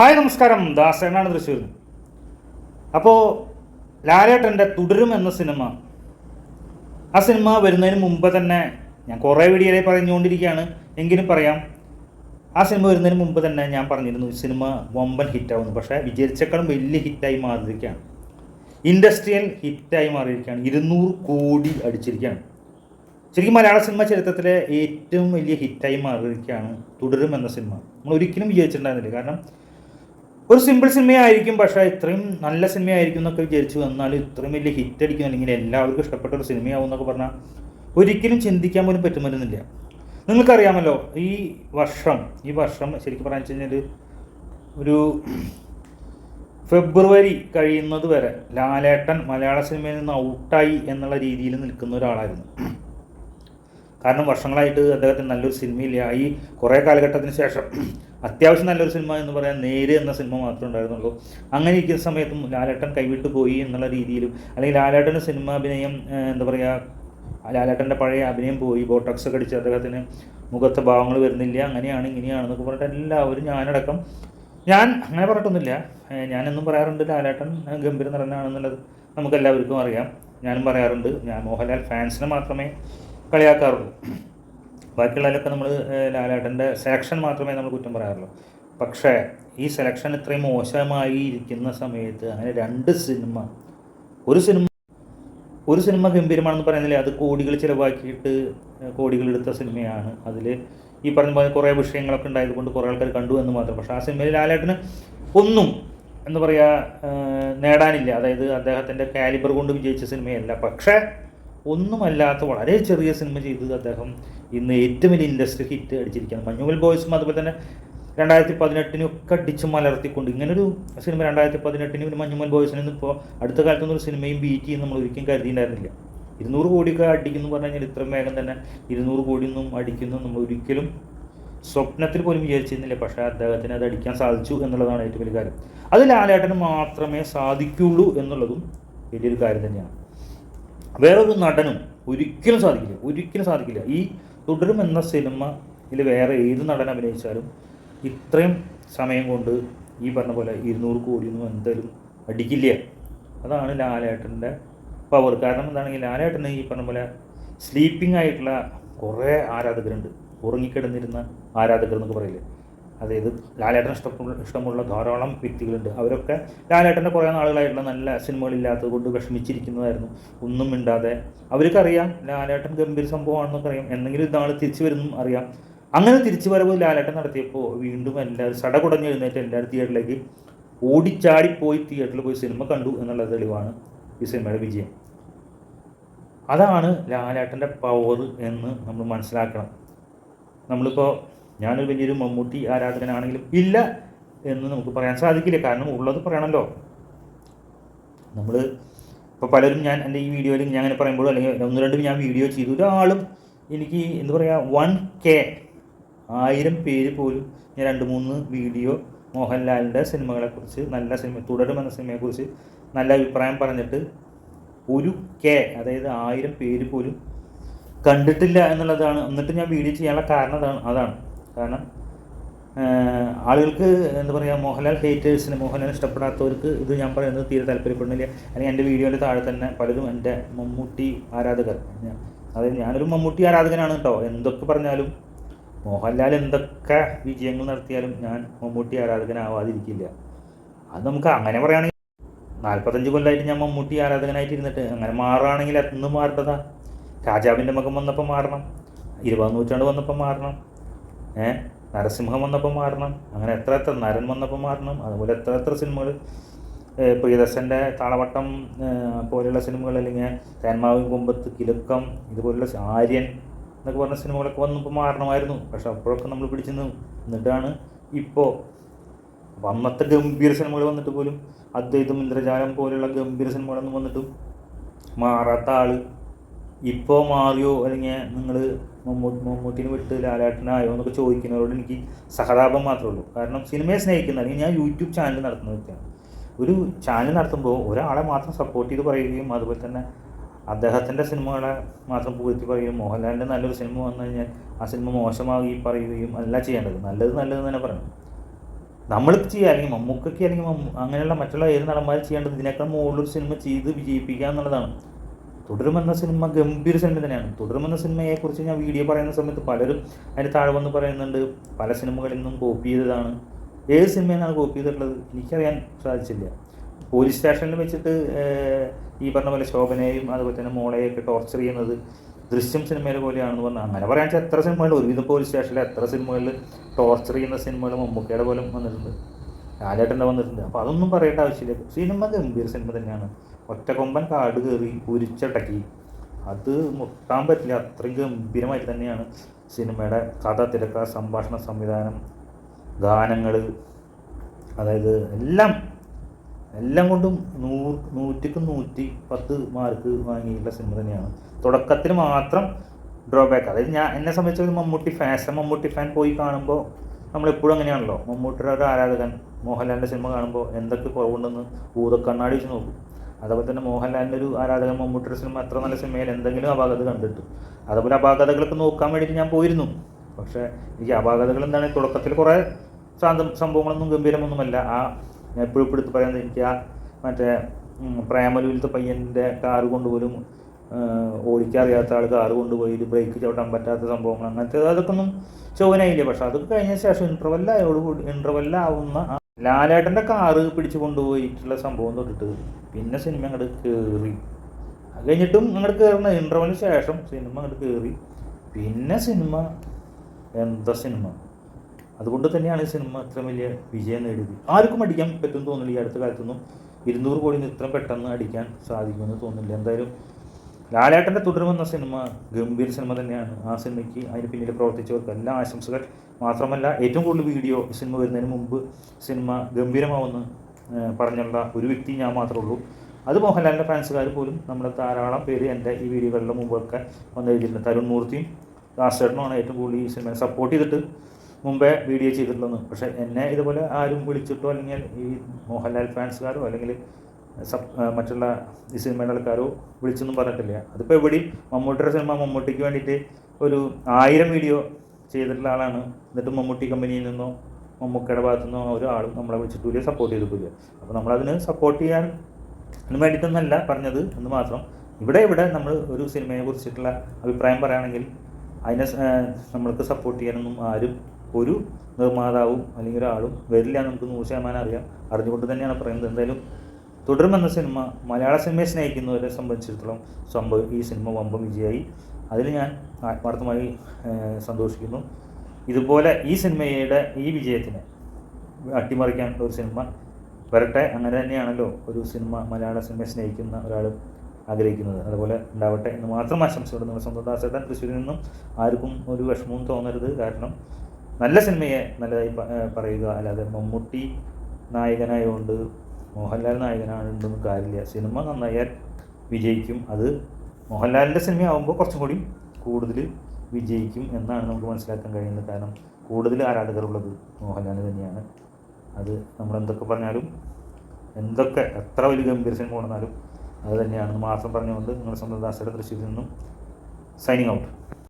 Hi നമസ്കാരം. ദാസേനാണ് തൃശ്ശൂർ അപ്പോൾ ലാലേട്ടന്റെ തുടരും എന്ന സിനിമ. ആ സിനിമ വരുന്നതിന് മുമ്പ് തന്നെ ഞാൻ കുറേ വീഡിയോയിൽ പറഞ്ഞുകൊണ്ടിരിക്കുകയാണ്. എങ്കിലും പറയാം ആ സിനിമ വരുന്നതിന് മുമ്പ് തന്നെ ഞാൻ പറഞ്ഞിരുന്നു ഈ സിനിമ വമ്പൻ ഹിറ്റാവുന്നു. പക്ഷേ വിചാരിച്ചേക്കാളും വലിയ ഹിറ്റായി മാറിയിരിക്കുകയാണ്. ഇൻഡസ്ട്രിയൽ ഹിറ്റായി മാറിയിരിക്കുകയാണ്. ഇരുന്നൂറ് കോടി അടിച്ചിരിക്കുകയാണ്. ശരിക്കും മലയാള സിനിമ ചരിത്രത്തിലെ ഏറ്റവും വലിയ ഹിറ്റായി മാറിയിരിക്കുകയാണ് തുടരും എന്ന സിനിമ. നമ്മൾ ഒരിക്കലും വിചാരിച്ചിട്ടുണ്ടായിരുന്നില്ല കാരണം ഒരു സിമ്പിൾ സിനിമയായിരിക്കും പക്ഷേ ഇത്രയും നല്ല സിനിമയായിരിക്കും എന്നൊക്കെ വിചാരിച്ചു വന്നാൽ ഇത്രയും വലിയ ഹിറ്റ് അടിക്കും അല്ലെങ്കിൽ എല്ലാവർക്കും ഇഷ്ടപ്പെട്ട ഒരു സിനിമയാവും എന്നൊക്കെ പറഞ്ഞാൽ ഒരിക്കലും ചിന്തിക്കാൻ പോലും പറ്റുമെന്നില്ല നിങ്ങൾക്കറിയാമല്ലോ ഈ വർഷം ഈ വർഷം ശരിക്കും പറയാൻ വെച്ച് കഴിഞ്ഞാൽ ഒരു ഫെബ്രുവരി കഴിയുന്നത് വരെ ലാലേട്ടൻ മലയാള സിനിമയിൽ നിന്ന് ഔട്ടായി എന്നുള്ള രീതിയിൽ നിൽക്കുന്ന ഒരാളായിരുന്നു. കാരണം വർഷങ്ങളായിട്ട് അദ്ദേഹത്തിന് നല്ലൊരു സിനിമയില്ല. ഈ കുറേ കാലഘട്ടത്തിന് ശേഷം അത്യാവശ്യം നല്ലൊരു സിനിമ എന്ന് പറയാൻ നേര് എന്ന സിനിമ മാത്രമേ ഉണ്ടായിരുന്നുള്ളൂ. അങ്ങനെ ഇരിക്കുന്ന സമയത്തും ലാലേട്ടൻ കൈവിട്ടു പോയി എന്നുള്ള രീതിയിലും അല്ലെങ്കിൽ ലാലേട്ടന്റെ സിനിമ അഭിനയം എന്താ പറയുക ലാലേട്ടന്റെ പഴയ അഭിനയം പോയി ബോട്ടോക്സ് ഒക്കെ അടിച്ച് അദ്ദേഹത്തിന് മുഖത്തെ ഭാവങ്ങൾ വരുന്നില്ല അങ്ങനെയാണ് ഇങ്ങനെയാണെന്നൊക്കെ പറഞ്ഞിട്ട് എല്ലാവരും ഞാനടക്കം ഞാൻ അങ്ങനെ പറഞ്ഞിട്ടൊന്നുമില്ല. ഞാനെന്നും പറയാറുണ്ട് ലാലേട്ടൻ ഗംഭീര നടനാണെന്നുള്ളത് നമുക്കെല്ലാവർക്കും അറിയാം. ഞാനും പറയാറുണ്ട് ഞാൻ മോഹൻലാൽ ഫാൻസിനെ മാത്രമേ കളിയാക്കാറുള്ളൂ. ബാക്കിയുള്ളതിലൊക്കെ നമ്മൾ ലാലേട്ടന്റെ സെലക്ഷൻ മാത്രമേ നമ്മൾ കുറ്റം പറയാറുള്ളൂ. പക്ഷേ ഈ സെലക്ഷൻ ഇത്രയും മോശമായി ഇരിക്കുന്ന സമയത്ത് അങ്ങനെ രണ്ട് സിനിമ ഒരു സിനിമ ഒരു സിനിമ ഗംഭീരമാണെന്ന് പറയുന്നില്ല? അത് കോടികൾ ചിലവാക്കിയിട്ട് കോടികൾ എടുത്ത സിനിമയാണ് അതിൽ ഈ പറഞ്ഞ പോലെ കുറേ വിഷയങ്ങളൊക്കെ ഉണ്ടായതുകൊണ്ട് കുറേ ആൾക്കാർ കണ്ടു എന്ന് മാത്രം. പക്ഷേ ആ സിനിമയിൽ ലാലേട്ടന് ഒന്നും എന്താ പറയുക നേടാനില്ല. അതായത് അദ്ദേഹത്തിന്റെ കാലിബർ കൊണ്ട് വിജയിച്ച സിനിമയല്ല പക്ഷേ ഒന്നുമല്ലാത്ത വളരെ ചെറിയ സിനിമ ചെയ്ത് അദ്ദേഹം ഇന്ന് ഏറ്റവും വലിയ ഇൻഡസ്ട്രി ഹിറ്റ് അടിച്ചിരിക്കുകയാണ്. മഞ്ഞുമൽ ബോയ്സും അതുപോലെ തന്നെ രണ്ടായിരത്തി പതിനെട്ടിനൊക്കെ അടിച്ച് മലർത്തിക്കൊണ്ട് ഇങ്ങനൊരു സിനിമ രണ്ടായിരത്തി പതിനെട്ടിന് പിന്നെ മഞ്ഞുമൽ ബോയ്സിനൊന്നും ഇപ്പോൾ അടുത്ത കാലത്തൊന്നും ഒരു സിനിമയും ബീറ്റ് ചെയ്യുന്ന നമ്മൾ ഒരിക്കലും കരുതിയിട്ടുണ്ടായിരുന്നില്ല. ഇരുന്നൂറ് കോടിയൊക്കെ അടിക്കുന്നു പറഞ്ഞു കഴിഞ്ഞാൽ ഇത്രയും വേഗം തന്നെ ഇരുന്നൂറ് കോടിയൊന്നും അടിക്കുന്നു നമ്മൾ ഒരിക്കലും സ്വപ്നത്തിൽ പോലും വിചാരിച്ചിരുന്നില്ല. പക്ഷേ അദ്ദേഹത്തിന് അത് അടിക്കാൻ സാധിച്ചു എന്നുള്ളതാണ് ഏറ്റവും വലിയ കാര്യം. അത് ലാലേട്ടന് മാത്രമേ സാധിക്കുള്ളൂ എന്നുള്ളതും വലിയൊരു കാര്യം തന്നെയാണ്. വേറൊരു നടനും ഒരിക്കലും സാധിക്കില്ല ഒരിക്കലും സാധിക്കില്ല. ഈ തുടരും എന്ന സിനിമയിൽ വേറെ ഏത് നടൻ അഭിനയിച്ചാലും ഇത്രയും സമയം കൊണ്ട് ഈ പറഞ്ഞ പോലെ ഇരുന്നൂറ് കോടിയൊന്നും എന്തായാലും അടിക്കില്ല. അതാണ് ലാലേട്ടന്റെ പവർ കാരണം എന്താണെങ്കിൽ ലാലേട്ടന് ഈ പറഞ്ഞ പോലെ സ്ലീപ്പിംഗ് ആയിട്ടുള്ള കുറേ ആരാധകരുണ്ട്. ഉറങ്ങിക്കിടന്നിരുന്ന ആരാധകർ എന്നൊക്കെ പറയില്ലേ? അതായത് ലാലേട്ടൻ ഇഷ്ടമുള്ള ഇഷ്ടമുള്ള ധാരാളം വ്യക്തികളുണ്ട്. അവരൊക്കെ ലാലേട്ടന്റെ കുറേ നാളുകളായിട്ടുള്ള നല്ല സിനിമകളില്ലാത്തത് കൊണ്ട് വിഷമിച്ചിരിക്കുന്നതായിരുന്നു. ഒന്നും മിണ്ടാതെ. അവർക്കറിയാം ലാലേട്ടൻ ഗംഭീര സംഭവമാണെന്നൊക്കെ അറിയാം. എന്തെങ്കിലും ഇതാണ് തിരിച്ചു വരുന്നു അറിയാം. അങ്ങനെ തിരിച്ചു വരവ് ലാലേട്ടൻ നടത്തിയപ്പോൾ വീണ്ടും എല്ലാവരും സടകുടഞ്ഞ് എഴുന്നേറ്റ് എല്ലാവരും തിയേറ്ററിലേക്ക് ഓടിച്ചാടിപ്പോയി തിയേറ്ററിൽ പോയി സിനിമ കണ്ടു എന്നുള്ള തെളിവാണ് ഈ സിനിമയുടെ വിജയം. അതാണ് ലാലേട്ടന്റെ പവർ എന്ന് നമ്മൾ മനസ്സിലാക്കണം. നമ്മളിപ്പോൾ ഞാനൊരു വലിയൊരു മമ്മൂട്ടി ആരാധകനാണെങ്കിലും ഇല്ല എന്ന് നമുക്ക് പറയാൻ സാധിക്കില്ല. കാരണം ഉള്ളത് പറയണമല്ലോ നമ്മൾ ഇപ്പോൾ പലരും ഞാൻ എന്റെ ഈ വീഡിയോയിൽ ഞാൻ അങ്ങനെ പറയുമ്പോഴും അല്ലെങ്കിൽ ഒന്ന് രണ്ടും ഞാൻ വീഡിയോ ചെയ്തു. ഒരാളും എനിക്ക് എന്താ പറയുക വൺ കെ ആയിരം പേര് പോലും ഞാൻ രണ്ട് മൂന്ന് വീഡിയോ മോഹൻലാലിന്റെ സിനിമകളെക്കുറിച്ച് നല്ല സിനിമ തുടരും എന്ന സിനിമയെക്കുറിച്ച് നല്ല അഭിപ്രായം പറഞ്ഞിട്ട് ഒരു കെ അതായത് ആയിരം പേര് പോലും കണ്ടിട്ടില്ല എന്നുള്ളതാണ്. എന്നിട്ട് ഞാൻ വീഡിയോ ചെയ്യാനുള്ള കാരണം അതാണ്. അതാണ്. കാരണം ആളുകൾക്ക് എന്താ പറയുക മോഹൻലാൽ ഹേറ്റേഴ്സിന് മോഹൻലാൽ ഇഷ്ടപ്പെടാത്തവർക്ക് ഇത് ഞാൻ പറയുന്നത് തീരെ താല്പര്യപ്പെടുന്നില്ല. അല്ലെങ്കിൽ എന്റെ വീഡിയോന്റെ താഴെ തന്നെ പലരും എന്റെ മമ്മൂട്ടി ആരാധകർ അതായത് ഞാനൊരു മമ്മൂട്ടി ആരാധകനാണ് കേട്ടോ. എന്തൊക്കെ പറഞ്ഞാലും മോഹൻലാൽ എന്തൊക്കെ വിജയങ്ങൾ നടത്തിയാലും ഞാൻ മമ്മൂട്ടി ആരാധകനാവാതിരിക്കില്ല. അത് നമുക്ക് അങ്ങനെ പറയുകയാണെങ്കിൽ നാൽപ്പത്തഞ്ച് കൊല്ലമായിട്ട് ഞാൻ മമ്മൂട്ടി ആരാധകനായിട്ട് ഇരുന്നിട്ട് അങ്ങനെ മാറുകയാണെങ്കിൽ അന്ന് മാറേണ്ടതാ. രാജാവിന്റെ മുഖം വന്നപ്പോൾ മാറണം. ഇരുപതാം നൂറ്റാണ്ട് വന്നപ്പോൾ മാറണം. ഏ? നരസിംഹം വന്നപ്പോൾ മാറണം. അങ്ങനെ എത്ര എത്ര നരൻ വന്നപ്പോൾ മാറണം. അതുപോലെ എത്ര എത്ര സിനിമകൾ പ്രിയദർശന്റെ താളവട്ടം പോലെയുള്ള സിനിമകൾ അല്ലെങ്കിൽ തേന്മാവിൻ കുമ്പത്ത് കിലുക്കം ഇതുപോലുള്ള ആര്യൻ എന്നൊക്കെ പറഞ്ഞ സിനിമകളൊക്കെ വന്നപ്പോൾ മാറണമായിരുന്നു. പക്ഷെ അപ്പോഴൊക്കെ നമ്മൾ പിടിച്ചു നിന്നിട്ടാണ് ഇപ്പോൾ അന്നത്തെ ഗംഭീര സിനിമകൾ വന്നിട്ട് പോലും അദ്വൈതം ഇന്ദ്രജാലം പോലെയുള്ള ഗംഭീര സിനിമകളൊന്നും വന്നിട്ടും മാറാത്ത ആൾ ഇപ്പോൾ മാറിയോ അല്ലെങ്കിൽ നിങ്ങൾ മമ്മൂട്ടിനെ വിട്ട് ലാലാട്ടനായോ എന്നൊക്കെ ചോദിക്കുന്നവരോട് എനിക്ക് സഹതാപം മാത്രമേ ഉള്ളൂ. കാരണം സിനിമയെ സ്നേഹിക്കുന്ന അല്ലെങ്കിൽ ഞാൻ യൂട്യൂബ് ചാനൽ നടത്തുന്ന വ്യക്തിയാണ്. ഒരു ചാനൽ നടത്തുമ്പോൾ ഒരാളെ മാത്രം സപ്പോർട്ട് ചെയ്ത് പറയുകയും അതുപോലെ തന്നെ അദ്ദേഹത്തിന്റെ സിനിമകളെ മാത്രം പുകഴ്ത്തി പറയുകയും മോഹൻലാലിന്റെ നല്ലൊരു സിനിമ വന്നു കഴിഞ്ഞാൽ ആ സിനിമ മോശമാവുകയും പറയുകയും അല്ല ചെയ്യേണ്ടത്. നല്ലത് നല്ലത് തന്നെ പറയണം. നമ്മൾ ചെയ്യുക അല്ലെങ്കിൽ മമ്മൂക്കൊക്കെ അല്ലെങ്കിൽ അങ്ങനെയുള്ള മറ്റുള്ള ഏത് നടന്മാരും ചെയ്യേണ്ടത് ഇതിനേക്കാൾ മുകളിലൊരു സിനിമ ചെയ്ത് വിജയിപ്പിക്കുക എന്നുള്ളതാണ്. തുടരുമെന്ന സിനിമ ഗംഭീര സിനിമ തന്നെയാണ്. തുടരുമെന്ന സിനിമയെക്കുറിച്ച് ഞാൻ വീഡിയോ പറയുന്ന സമയത്ത് പലരും അതിന് താഴെ വന്ന് പറയുന്നുണ്ട്. പല സിനിമകളിൽ നിന്നും കോപ്പി ചെയ്തതാണ്. ഏത് സിനിമയെന്നാണ് കോപ്പി ചെയ്തിട്ടുള്ളത്? എനിക്കറിയാൻ സാധിച്ചില്ല. പോലീസ് സ്റ്റേഷനിൽ വെച്ചിട്ട് ഈ പറഞ്ഞ പോലെ ശോഭനയെയും അതുപോലെ തന്നെ മോളെയൊക്കെ ടോർച്ചർ ചെയ്യുന്നത് ദൃശ്യം സിനിമയിലെ പോലെയാണെന്ന് പറഞ്ഞാൽ അങ്ങനെ പറയാൻ വെച്ചാൽ എത്ര സിനിമകളിൽ ഒരുവിധം പോലീസ് സ്റ്റേഷനിൽ എത്ര സിനിമകളിൽ ടോർച്ചർ ചെയ്യുന്ന സിനിമകൾ മമ്മൂക്കയുടെ പോലും വന്നിട്ടുണ്ട്. ലാലേട്ടന്റെ വന്നിട്ടുണ്ട്. അപ്പോൾ അതൊന്നും പറയേണ്ട ആവശ്യമില്ല. സിനിമ ഗംഭീര സിനിമ തന്നെയാണ്. ഒറ്റക്കൊമ്പൻ കാട് കയറി ഉരിച്ചടക്കി. അത് മുട്ടാൻ പറ്റില്ല. അത്രയും ഗംഭീരമായിട്ട് തന്നെയാണ് സിനിമയുടെ കഥ തിരക്ക സംഭാഷണ സംവിധാനം ഗാനങ്ങൾ അതായത് എല്ലാം എല്ലാം കൊണ്ടും നൂറ് നൂറ്റിക്ക് നൂറ്റി പത്ത് മാർക്ക് വാങ്ങിയിട്ടുള്ള സിനിമ തന്നെയാണ്. തുടക്കത്തിൽ മാത്രം ഡ്രോബാക്ക് അതായത് ഞാൻ എന്നെ സംബന്ധിച്ച് ഒരു മമ്മൂട്ടി ഫാൻസ് മമ്മൂട്ടി ഫാൻ പോയി കാണുമ്പോൾ നമ്മളെപ്പോഴും അങ്ങനെയാണല്ലോ. മമ്മൂട്ടിയുടെ ഒരു ആരാധകൻ മോഹൻലാലിന്റെ സിനിമ കാണുമ്പോൾ എന്തൊക്കെ കുറവുണ്ടെന്ന് ഊതക്കണ്ണാടി വെച്ച് നോക്കും. അതുപോലെ തന്നെ മോഹൻലാലിന്റെ ഒരു ആരാധകൻ മമ്മൂട്ടിയുടെ സിനിമ അത്ര നല്ല സിനിമയിൽ എന്തെങ്കിലും അപാകത കണ്ടിട്ടു. അതുപോലെ അപാകതകളൊക്കെ നോക്കാൻ വേണ്ടിയിട്ട് ഞാൻ പോയിരുന്നു. പക്ഷേ എനിക്ക് അപാകതകൾ എന്താണ്? തുടക്കത്തിൽ കുറേ ശാന്തം സംഭവങ്ങളൊന്നും ഗംഭീരമൊന്നുമല്ല. ആ ഞാൻ എപ്പോഴും എടുത്ത് പറയുന്നത് എനിക്ക് ആ മറ്റേ പ്രേമലൂലത്തെ പയ്യന്റെ കാറ് കൊണ്ടുപോലും ഓടിക്കറിയാത്ത ആൾ കാറ് കൊണ്ടുപോയി ബ്രേക്ക് ചവിട്ടാൻ പറ്റാത്ത സംഭവങ്ങൾ അങ്ങനത്തെ അതൊക്കെ ഒന്നും ചൊവ്വനായില്ല? പക്ഷെ അതൊക്കെ കഴിഞ്ഞ ശേഷം ഇന്റർവെല്ലായോടുകൂടി ഇന്റർവെല്ലാവുന്ന ലാലേട്ടന്റെ കാറ് പിടിച്ചു കൊണ്ടുപോയിട്ടുള്ള സംഭവം തൊട്ടിട്ട് പിന്നെ സിനിമ അങ്ങോട്ട് കയറി അത് കഴിഞ്ഞിട്ടും അങ്ങോട്ട് കയറുന്ന ഇന്റർവെലിന് ശേഷം സിനിമ അങ്ങോട്ട് കയറി പിന്നെ സിനിമ എന്താ സിനിമ അതുകൊണ്ട് തന്നെയാണ് ഈ സിനിമ ഇത്ര വലിയ വിജയം നേടിയത്. ആർക്കും അടിക്കാൻ പറ്റും തോന്നില്ല ഈ അടുത്ത കാലത്തൊന്നും. ഇരുന്നൂറ് കോടി ഇത്രയും പെട്ടെന്ന് അടിക്കാൻ സാധിക്കുമെന്ന് തോന്നുന്നില്ല. എന്തായാലും ലാലേട്ടന്റെ തുടരുമെന്ന സിനിമ ഗംഭീര സിനിമ തന്നെയാണ്. ആ സിനിമയ്ക്ക് അതിന് പിന്നിൽ പ്രവർത്തിച്ചവർക്ക് എല്ലാ ആശംസകൾ. മാത്രമല്ല ഏറ്റവും കൂടുതൽ വീഡിയോ സിനിമ വരുന്നതിന് മുമ്പ് സിനിമ ഗംഭീരമാവുമെന്ന് പറഞ്ഞുള്ള ഒരു വ്യക്തി ഞാൻ മാത്രമേ ഉള്ളൂ. അത് മോഹൻലാലിന്റെ ഫാൻസുകാർ പോലും നമ്മുടെ ധാരാളം പേര് എന്റെ ഈ വീഡിയോകളുടെ മുമ്പൊക്കെ വന്ന് എഴുതിയിട്ടുണ്ട്. തരുൺ മൂർത്തിയും ദാസേട്ടനുമാണ് ഏറ്റവും കൂടുതൽ ഈ സിനിമയെ സപ്പോർട്ട് ചെയ്തിട്ട് മുമ്പേ വീഡിയോ ചെയ്തിട്ടുള്ളത്. പക്ഷേ എന്നെ ഇതുപോലെ ആരും വിളിച്ചിട്ടോ അല്ലെങ്കിൽ ഈ മോഹൻലാൽ ഫാൻസുകാരോ അല്ലെങ്കിൽ സബ് മറ്റുള്ള ഈ സിനിമയുടെ ആൾക്കാരോ വിളിച്ചൊന്നും പറഞ്ഞിട്ടില്ല. അതിപ്പോൾ എവിടെയും മമ്മൂട്ടിയുടെ സിനിമ മമ്മൂട്ടിക്ക് വേണ്ടിയിട്ട് ഒരു ആയിരം വീഡിയോ ചെയ്തിട്ടുള്ള ആളാണ്. എന്നിട്ട് മമ്മൂട്ടി കമ്പനിയിൽ നിന്നോ മമ്മൂക്കയുടെ ഭാഗത്തു നിന്നോ ഒരാളും നമ്മളെ വിളിച്ചിട്ടില്ല സപ്പോർട്ട് ചെയ്തിട്ടില്ല. അപ്പോൾ നമ്മളതിന് സപ്പോർട്ട് ചെയ്യാൻ അതിന് വേണ്ടിയിട്ടൊന്നല്ല പറഞ്ഞത് എന്ന് മാത്രം. ഇവിടെ ഇവിടെ നമ്മൾ ഒരു സിനിമയെ കുറിച്ചിട്ടുള്ള അഭിപ്രായം പറയുകയാണെങ്കിൽ അതിനെ നമ്മൾക്ക് സപ്പോർട്ട് ചെയ്യാനൊന്നും ആരും ഒരു നിർമ്മാതാവും അല്ലെങ്കിൽ ഒരാളും വരില്ല നമുക്ക് നൂറ് ശതമാനം അറിയാം. അറിഞ്ഞുകൊണ്ട് തന്നെയാണ് പറയുന്നത്. എന്തായാലും തുടരുമെന്ന സിനിമ മലയാള സിനിമയെ സ്നേഹിക്കുന്നവരെ സംബന്ധിച്ചിടത്തോളം സംഭവം ഈ സിനിമ വമ്പം വിജയമായി. അതിൽ ഞാൻ ആത്മാർത്ഥമായി സന്തോഷിക്കുന്നു. ഇതുപോലെ ഈ സിനിമയുടെ ഈ വിജയത്തിന് അട്ടിമറിക്കാൻ ഒരു സിനിമ വരട്ടെ. അങ്ങനെ തന്നെയാണല്ലോ ഒരു സിനിമ മലയാള സിനിമയെ സ്നേഹിക്കുന്ന ഒരാൾ ആഗ്രഹിക്കുന്നത്. അതുപോലെ ഉണ്ടാവട്ടെ എന്ന് മാത്രം ആശംസയോടെ നിങ്ങൾ സ്വന്തം ദാസേട്ടൻ തൃശ്ശൂരിൽ നിന്നും ആർക്കും ഒരു വിഷമവും തോന്നരുത്. കാരണം നല്ല സിനിമയെ നല്ലതായി പറയുക. അല്ലാതെ മമ്മൂട്ടി നായകനായതുകൊണ്ട് മോഹൻലാൽ നായകനാണെന്നൊന്നും കാര്യമില്ല. സിനിമ നന്നായാൽ വിജയിക്കും. അത് മോഹൻലാലിന്റെ സിനിമയാകുമ്പോൾ കുറച്ചും കൂടി കൂടുതൽ വിജയിക്കും എന്നാണ് നമുക്ക് മനസ്സിലാക്കാൻ കഴിയുന്നത്. കാരണം കൂടുതൽ ആരാധകരുള്ളത് മോഹൻലാൽ തന്നെയാണ്. അത് നമ്മൾ എന്തൊക്കെ പറഞ്ഞാലും എന്തൊക്കെ എത്ര വലിയ ഗംഭീര സിനിമ കൊണ്ടുവന്നാലും അത് തന്നെയാണ്. മാത്രം പറഞ്ഞുകൊണ്ട് നിങ്ങളുടെ സ്വന്തം ദാസയുടെ ദൃശ്യത്തിൽ നിന്നും സൈനിങ് ഔട്ട്